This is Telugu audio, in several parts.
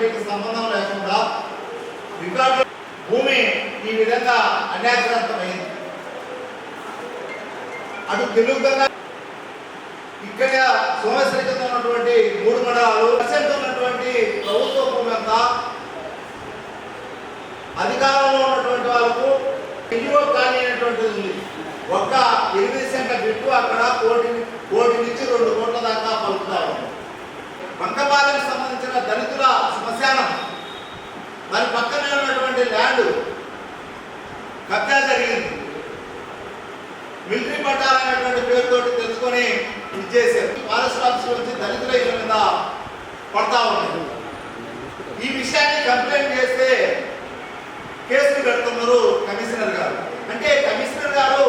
కమిటీకి సంబంధం లేకుండా రికార్డు భూమి ఈ విధంగా అన్యాక్రాంతమైంది అటు తెలుగుగా ఇక్కడ సోమేశ్వరి కింద ఉన్నటువంటి మూడు మండలాలు పర్సెంట్ ఉన్నటువంటి ప్రభుత్వ భూమి అంతా అధికారంలో ఉన్నటువంటి వాళ్ళకు ఎన్జిఓ కానీ అయినటువంటిది ఉంది. ఒక్క ఎనిమిది సెంట్ల బిట్టు అక్కడ కోటి కోటి నుంచి రెండు కోట్ల దాకా పలుకుతా ఉంది సంబంధించిన దళితుల శ్మశానం. దాని పక్కనే ఉన్నటువంటి ల్యాండ్ కబ్జా జరిగింది. మిలిటరీ పట్టాలనేటువంటి పేరుతోటి తెలుసుకొని ఇది చేశారు. ఫారెస్ట్ ఆఫీస్ వచ్చి దళితుల ఇళ్ళ మీద పడతా ఉన్నారు ఈ విషయాన్ని కంప్లైంట్ చేస్తే కేసులు పెడుతున్నారు కమిషనర్ గారు. అంటే కమిషనర్ గారు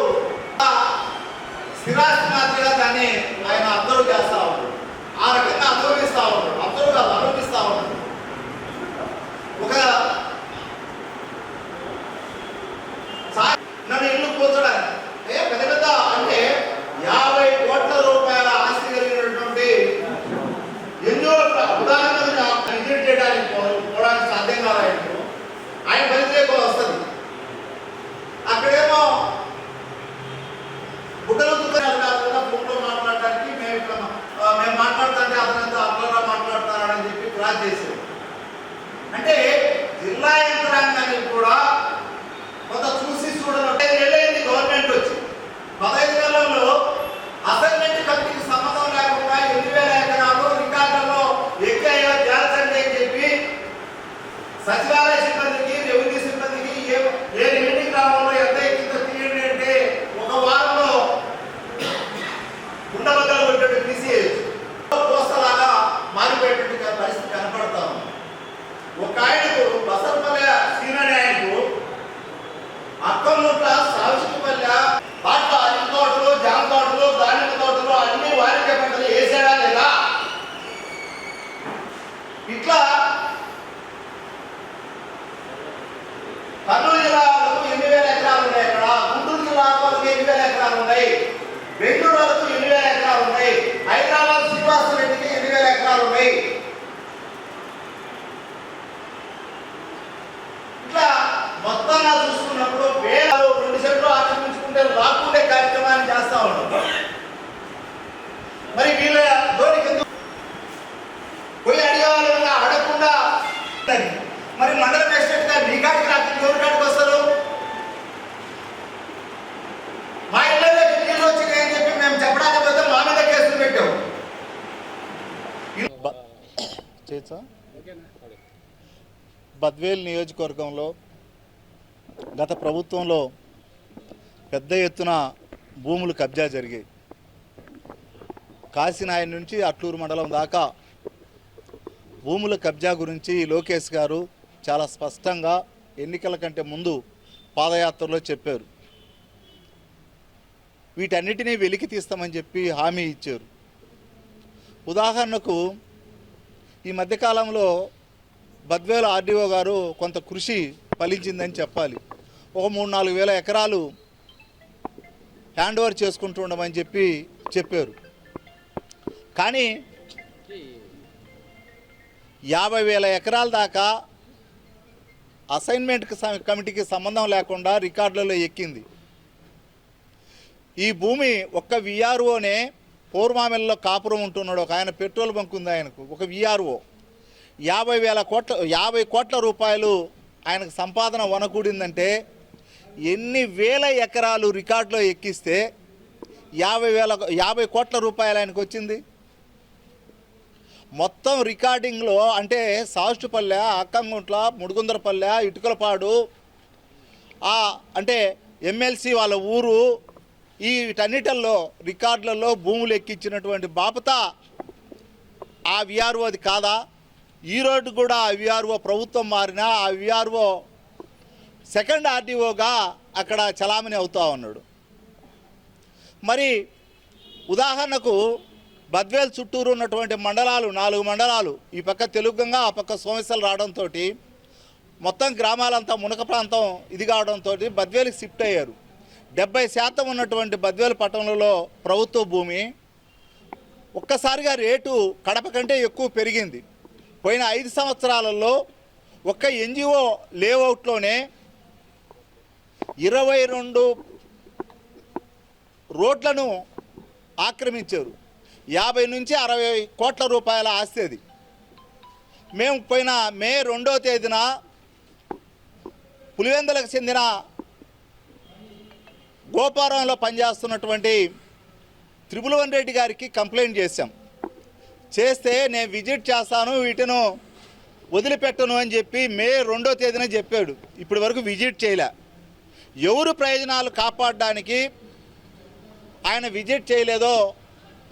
స్థిరాస్తి మాదిరిగా దాన్ని ఆయన అబ్జర్వ్ చేస్తారు ఉన్నాడు ఆ రకంగా అబ్జర్విస్తా ఉన్నాడు అబ్జర్వ్ కాదు అనుభవిస్తా ఉన్నాడు ఒక సా- నన్ను ఇల్లు కూర్చోడానికి ఏ పెద్ద పెద్ద అంటే యాభై కోట్ల రూపాయల ఆస్తి కలిగినటువంటి ఎన్నో ప్ర- ఉదాహరణకు విజిట్ చేయడానికి పో- పోవడానికి సాధ్యం కాదు ఆయనకు ఆయన పరిచయం వస్తుంది అక్కడేమో బుట్టలు తుకాలు కాకుండా ఫోన్లో మాట్లాడడానికి మేము ఇట్లా ఆ, మేము మాట్లాడుతుంటే అతనంతా అట్లా మాట్లాడతారని చెప్పి క్రాస్ చేసాం అంటే జిల్లా యంత్రాంగానికి కూడా కొంత చూసి చూడనట్టు ఏళ్ళైంది గవర్నమెంట్ వచ్చి పదహైదు నెలల్లో అసైన్మెంట్ కమిటీకి సంబంధం లేకుండా ఎన్ని వేల ఎకరాలు రికార్డుల్లో ఎక్కాయో తేల్చండి అని చెప్పి సచివాలయ సిబ్బందికి రెవెన్యూ సిబ్బందికి ఏ ఏ రెవెన్యూ గ్రామంలో ఎంత ఎక్కిందో తీయండి అంటే ఒక వారంలో ఉండబద్దలు కొట్టేట్టు తీసేయచ్చు పోస్తలాగా మారిపోయేటట్టు పరిస్థితి కనపడతా ఉంది ఒక ఆయనకు బసర్పల్లె సీనియర్ ఆయనకు అక్కముట్ల సావిష్టిపల్లె పాట అరటి తోటలు జామ తోటలు దానిమ్మ తోటలు అన్ని వాణిజ్య పంటలు వేసాడా లేదా ఇట్లా కర్నూలు జిల్లాలకు ఎన్ని వేల ఎకరాలు ఉన్నాయి అక్కడ. గుంటూరు జిల్లా వరకు ఎన్ని వేల ఎకరాలు ఉన్నాయి. బెంగళూరు వరకు ఎన్ని వేల ఎకరాలు ఉన్నాయి. హైదరాబాద్ శ్రీనివాస రెడ్డికి ఎన్ని వేల ఎకరాలు ఉన్నాయి. ఇట్లా మొత్తంగా చూసుకున్నప్పుడు వేల రెండు సెట్లు ఆక్రమించుకుంటే రాకుండే కార్యక్రమాన్ని చేస్తా ఉన్నాం. మరి మండల ప్రెసిడెంట్ గారు మీ కాడికి రాకుండా ఎవరి కాడికి వస్తారు? మా ఇళ్ళలో నీళ్ళు వచ్చినాయని చెప్పి మేము చెప్పడానికి పోతే మా మీద కేసులు పెట్టాం. బద్వేల్ నియోజకవర్గంలో గత ప్రభుత్వంలో పెద్ద ఎత్తున భూములు కబ్జా జరిగాయి. కాశీనాయన్ నుంచి అట్లూరు మండలం దాకా భూముల కబ్జా గురించి లోకేష్ గారు చాలా స్పష్టంగా ఎన్నికల కంటే ముందు పాదయాత్రలో చెప్పారు. వీటన్నిటినీ వెలికి తీస్తామని చెప్పి హామీ ఇచ్చారు. ఉదాహరణకు ఈ మధ్యకాలంలో బద్వేల ఆర్డీఓ గారు కొంత కృషి ఫలించిందని చెప్పాలి. ఒక మూడు నాలుగు వేల ఎకరాలు హ్యాండ్ ఓవర్ చేసుకుంటూ ఉండమని చెప్పి చెప్పారు. కానీ యాభై వేల ఎకరాల దాకా అసైన్మెంట్కి కమిటీకి సంబంధం లేకుండా రికార్డులలో ఎక్కింది. ఈ భూమి ఒక్క విఆర్ఓనే పూర్వామెల్లో కాపురం ఉంటున్నాడు. ఒక ఆయన పెట్రోల్ బంక్ ఉంది ఆయనకు. ఒక విఆర్ఓ యాభై వేల కోట్ల యాభై కోట్ల రూపాయలు ఆయనకు సంపాదన వనకూడిందంటే ఎన్ని వేల ఎకరాలు రికార్డులో ఎక్కిస్తే యాభై వేల యాభై కోట్ల రూపాయలు ఆయనకు వచ్చింది? మొత్తం రికార్డింగ్లో అంటే సాస్టుపల్లె అక్కంగుంట్ల ముడుగుందరపల్లె ఇటుకలపాడు అంటే ఎమ్మెల్సీ వాళ్ళ ఊరు ఈ వీటన్నిటిల్లో రికార్డులలో భూములు ఎక్కించినటువంటి బాపత ఆ విఆర్ఓది కాదా? ఈ రోడ్డు కూడా ఆ విఆర్ఓ ప్రభుత్వం మారినా ఆ విఆర్ఓ సెకండ్ ఆర్డీఓగా అక్కడ చలామణి అవుతా ఉన్నాడు. మరి ఉదాహరణకు బద్వేల్ చుట్టూరు ఉన్నటువంటి మండలాలు నాలుగు మండలాలు ఈ పక్క తెలుగుగంగా ఆ పక్క సోమేశ్వరం రావడంతో మొత్తం గ్రామాలంతా మునక ప్రాంతం ఇది కావడంతో బద్వేలుకి షిఫ్ట్ అయ్యారు. డెబ్బై శాతం ఉన్నటువంటి బద్వేలు పట్టణంలో ప్రభుత్వ భూమి ఒక్కసారిగా రేటు కడప కంటే ఎక్కువ పెరిగింది. పోయిన ఐదు సంవత్సరాలలో ఒక్క ఎన్జిఓ లేఅవుట్లోనే ఇరవై రెండు రోడ్లను ఆక్రమించారు. యాభై నుంచి అరవై కోట్ల రూపాయల ఆస్తి అది. మేము పోయిన మే రెండో తేదీన పులివెందులకు చెందిన గోపారంలో పనిచేస్తున్నటువంటి త్రిపులవన్ రెడ్డి గారికి కంప్లైంట్ చేశాం. చేస్తే నేను విజిట్ చేస్తాను వీటిను వదిలిపెట్టను అని చెప్పి మే రెండో తేదీన చెప్పాడు. ఇప్పటి వరకు విజిట్ చేయలే. ఎవరు ప్రయోజనాలు కాపాడడానికి ఆయన విజిట్ చేయలేదో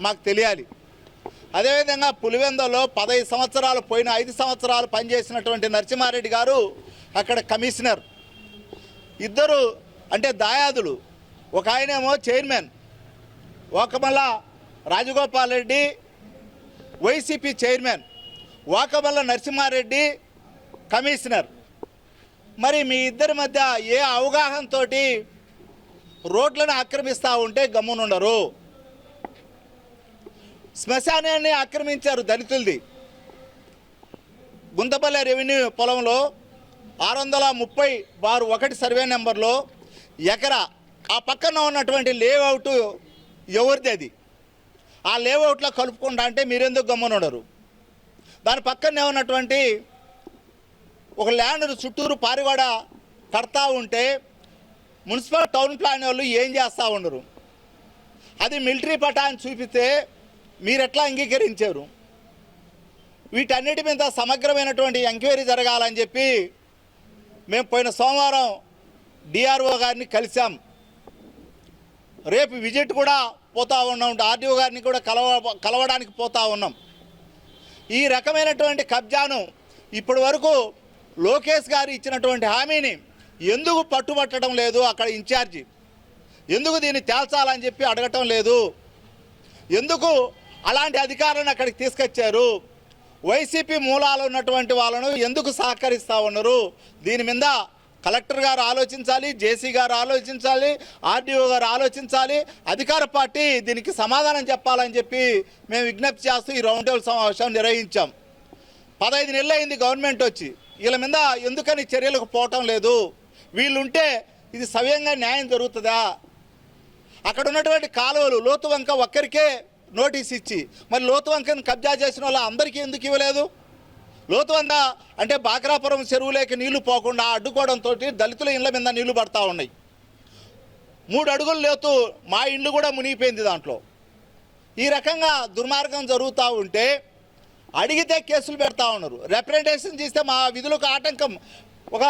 మాకు తెలియాలి. అదేవిధంగా పులివెందలో పదహైదు సంవత్సరాలు పోయిన ఐదు సంవత్సరాలు పనిచేసినటువంటి నరసింహారెడ్డి గారు అక్కడ కమిషనర్. ఇద్దరు అంటే దాయాదులు. ఒక ఆయనేమో chairman. Vakamalla Rajagopal Reddy YCP chairman. Vakamalla Narasimha Reddy commissioner. మరి మీ ఇద్దరి మధ్య ఏ అవగాహనతో రోడ్లను ఆక్రమిస్తూ ఉంటే గమ్మునుండరు? శ్మశానాన్ని ఆక్రమించారు దళితులది. గుంతపల్లె రెవెన్యూ పొలంలో ఆరు వందల ముప్పై బారు ఒకటి సర్వే నెంబర్లో ఎకరా ఆ పక్కన ఉన్నటువంటి లేఅవుట్ ఎవరిది అది? ఆ లేఅవుట్లో కలుపుకుంటా అంటే మీరెందుకు గమ్మునుండరు దాని పక్కనే ఉన్నటువంటి ఒక ల్యాండ్ చుట్టూరు పారివాడ కడతా ఉంటే మున్సిపల్ టౌన్ ప్లాన్ వాళ్ళు ఏం చేస్తూ ఉండరు. అది మిలిటరీ పటాన్ని చూపిస్తే మీరు ఎట్లా అంగీకరించారు? వీటన్నిటి మీద సమగ్రమైనటువంటి ఎంక్వైరీ జరగాలని చెప్పి మేము పోయిన సోమవారం డిఆర్ఓ గారిని కలిసాం రేపు విజిట్ కూడా పోతా ఉన్నాం. ఆర్డీఓ గారిని కూడా కలవ కలవడానికి పోతా ఉన్నాం. ఈ రకమైనటువంటి కబ్జాను ఇప్పటి వరకు లోకేష్ గారు ఇచ్చినటువంటి హామీని ఎందుకు పట్టుబట్టడం లేదు అక్కడ ఇన్ఛార్జి? ఎందుకు దీన్ని తేల్చాలని చెప్పి అడగటం లేదు? ఎందుకు అలాంటి అధికారాన్ని అక్కడికి తీసుకొచ్చారు. వైసీపీ మూలాలు ఉన్నటువంటి వాళ్ళను ఎందుకు సహకరిస్తూ ఉన్నారు? దీని మీద కలెక్టర్ గారు ఆలోచించాలి జేసీ గారు ఆలోచించాలి ఆర్డీఓ గారు ఆలోచించాలి అధికార పార్టీ దీనికి సమాధానం చెప్పాలని చెప్పి మేము విజ్ఞప్తి చేస్తూ ఈ రౌండ్ టేబుల్ సమావేశం నిర్వహించాం. పదహైదు నెలలు అయింది గవర్నమెంట్ వచ్చి. వీళ్ళ మీద ఎందుకని చర్యలకు పోవటం లేదు. వీళ్ళుంటే ఇది సవ్యంగా న్యాయం జరుగుతుందా? అక్కడ ఉన్నటువంటి కాలువలు లోతు వంక ఒక్కరికే నోటీస్ ఇచ్చి మరి లోతు వంకను కబ్జా చేసిన వాళ్ళ అందరికీ ఎందుకు ఇవ్వలేదు? లోతువంక అంటే బాక్రాపురం చెరువులోకి నీళ్ళు పోకుండా అడ్డుకోవడంతో దళితుల ఇళ్ళ మీద నీళ్ళు పడతా ఉన్నాయి. మూడు అడుగులు లేతు మా ఇల్లు కూడా మునిగిపోయింది దాంట్లో. ఈ రకంగా దుర్మార్గం జరుగుతూ ఉంటే అడిగితే కేసులు పెడతా ఉన్నారు. రిప్రజెంటేషన్ చేస్తే మా విధులకు ఆటంకం. ఒక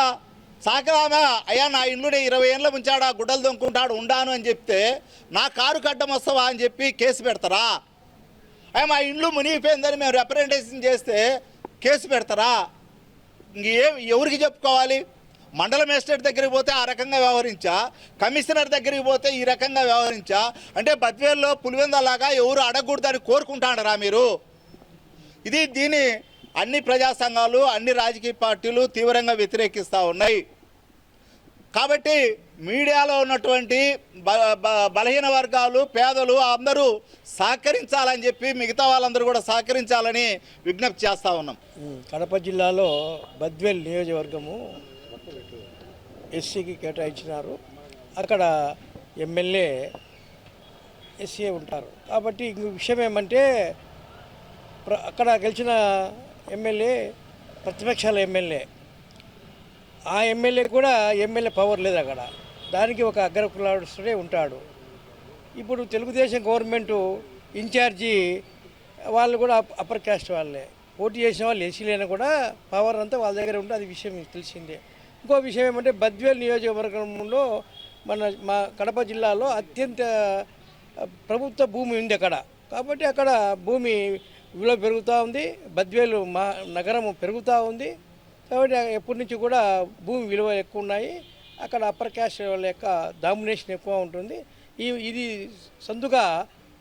సాకరామె అయ్యా నా ఇండ్లుని ఇరవై ఏళ్ళ ముంచాడా గుడ్డలు దొంకుంటాడు ఉండాను అని చెప్తే నా కారు కడ్డం వస్తావా అని చెప్పి కేసు పెడతారా? అయ్యా మా ఇండ్లు మునిగిపోయిందని మేము రిప్రజెంటేషన్ చేస్తే కేసు పెడతారా? ఇంకేం ఎవరికి చెప్పుకోవాలి? మండల మేజిస్ట్రేట్ దగ్గరికి పోతే ఆ రకంగా వ్యవహరించా? కమిషనర్ దగ్గరికి పోతే ఈ రకంగా వ్యవహరించా? అంటే బద్వేల్లో పులివెందలాగా ఎవరు అడగకూడదని కోరుకుంటాడరా మీరు? ఇది దీని అన్ని ప్రజా సంఘాలు అన్ని రాజకీయ పార్టీలు తీవ్రంగా వ్యతిరేకిస్తూ ఉన్నాయి. కాబట్టి మీడియాలో ఉన్నటువంటి బ బ- బలహీన వర్గాలు పేదలు అందరూ సహకరించాలని చెప్పి మిగతా వాళ్ళందరూ కూడా సహకరించాలని విజ్ఞప్తి చేస్తూ ఉన్నాం. కడప జిల్లాలో బద్వేల్ నియోజకవర్గము ఎస్సీకి కేటాయించినారు. అక్కడ ఎమ్మెల్యే ఎస్సీ ఉంటారు. కాబట్టి ఇంక విషయం ఏమంటే ప్ర- అక్కడ గెలిచిన ఎమ్మెల్యే ప్రతిపక్షాల ఎమ్మెల్యే. ఆ ఎమ్మెల్యే కూడా ఎమ్మెల్యే పవర్ లేదు అక్కడ. దానికి ఒక అగ్రకులాడుడే ఉంటాడు. ఇప్పుడు తెలుగుదేశం గవర్నమెంట్ ఇన్ఛార్జి వాళ్ళు కూడా అప్- అప్పర్ క్యాస్ట్ వాళ్ళే. పోటీ చేసిన వాళ్ళు ఎస్సీలైనా కూడా పవర్ అంతా వాళ్ళ దగ్గర ఉంటే అది విషయం మీకు తెలిసిందే. ఇంకో విషయం ఏమంటే బద్వేల్ నియోజకవర్గంలో మన మా కడప జిల్లాలో అత్యంత ప్రభుత్వ భూమి ఉంది అక్కడ. కాబట్టి అక్కడ భూమి విలువ పెరుగుతూ ఉంది బద్వేలు మా నగరం పెరుగుతూ ఉంది. కాబట్టి ఎప్పటి నుంచి కూడా భూమి విలువ ఎక్కువ ఉన్నాయి. అక్కడ అప్పర్ క్యాస్ట్ వాళ్ళ యొక్క డామినేషన్ ఎక్కువ ఉంటుంది. ఈ ఇది సందుగా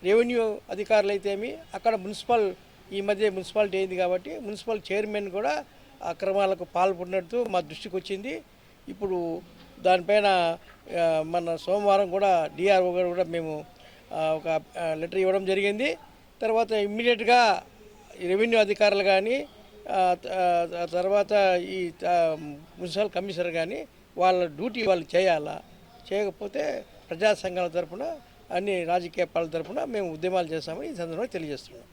రెవెన్యూ అధికారులు అయితేమి అక్కడ మున్సిపల్ ఈ మధ్య మున్సిపాలిటీ అయింది కాబట్టి మున్సిపల్ చైర్మన్ కూడా అక్రమాలకు పాల్పడినట్టు మా దృష్టికి వచ్చింది. ఇప్పుడు దానిపైన మన సోమవారం కూడా డిఆర్ఓ గారు కూడా మేము ఒక లెటర్ ఇవ్వడం జరిగింది. తర్వాత ఇమ్మీడియట్గా రెవెన్యూ అధికారులు కానీ తర్వాత ఈ మున్సిపల్ కమిషనర్ కానీ వాళ్ళ డ్యూటీ వాళ్ళు చేయాలా? చేయకపోతే ప్రజా సంఘాల తరఫున అన్ని రాజకీయ పార్టీల తరఫున మేము ఉద్యమాలు చేస్తామని ఈ సందర్భంగా తెలియజేస్తున్నాం.